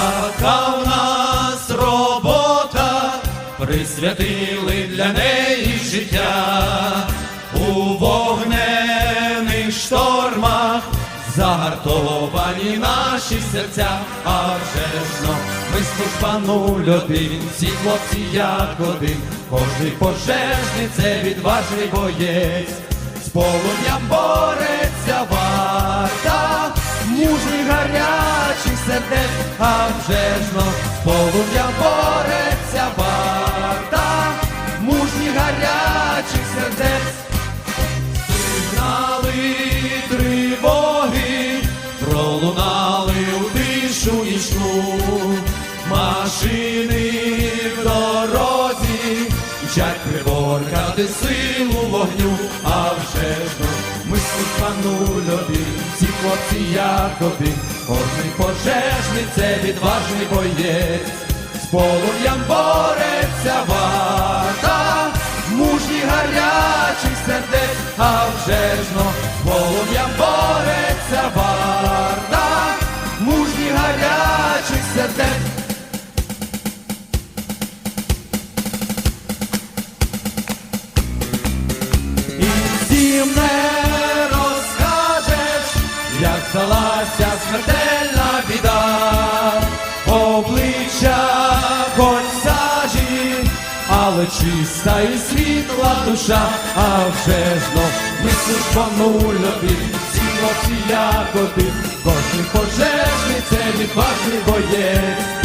Така в нас робота, присвятили для неї життя. У вогнених штормах, загартовані наші серця, а вже ж но ми служба нуль один, всі хлопці як один, кожний пожежний це відважний боєць, з полум'ям бореться варта, мужніх гарячих сердець, а вже ж но з бореться варта, мужніх гарячих сердець. Сигнали тривоги пролунали у тишу нічну, машини в дорозі, мчать приборкати силу вогню, а вже ж ну, ми один, ці хлопці як один, кожний пожежний це відважний боєць, з полум'ям бореться варта, мужні гарячих сердець, а вже ж но з полум'ям бореться варта, мужні гарячих сердець. І всім не як сталася смертельна біда, обличчя хоч сажі, але чиста і світла душа, а вже ж но ми службану любі, хлопці як один, кожен пожежний це відважний боєць,